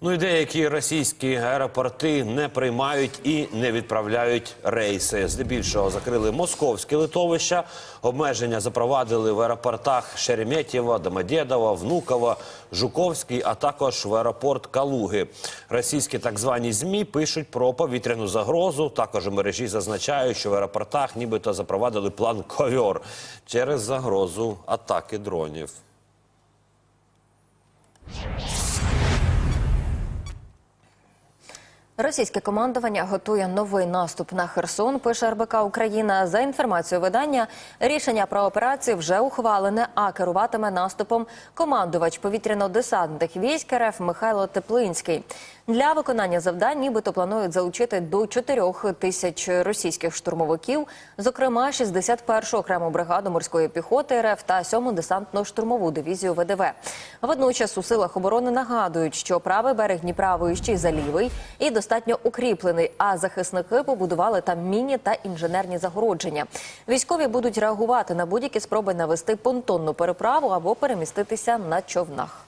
Ну і деякі російські аеропорти не приймають і не відправляють рейси. Здебільшого закрили московські литовища. Обмеження запровадили в аеропортах Шереметьєво, Домодєдово, Внуково, Жуковський, а також в аеропорт Калуги. Російські так звані змі пишуть про повітряну загрозу. Також у мережі зазначають, що в аеропортах нібито запровадили план ковьор через загрозу атаки дронів. Російське командування готує новий наступ на Херсон. Пише РБК Україна. За інформацією видання, рішення про операцію вже ухвалене, а керуватиме наступом командувач повітряно-десантних військ РФ Михайло Теплинський. Для виконання завдань нібито планують залучити до 4 тисяч російських штурмовиків, зокрема 61-ту окрему бригаду морської піхоти РФ та 7-му десантно-штурмову дивізію ВДВ. Водночас у силах оборони нагадують, що правий берег Дніпра вищий за лівий і достатньо укріплений. А захисники побудували там міні та інженерні загородження. Військові будуть реагувати на будь-які спроби навести понтонну переправу або переміститися на човнах.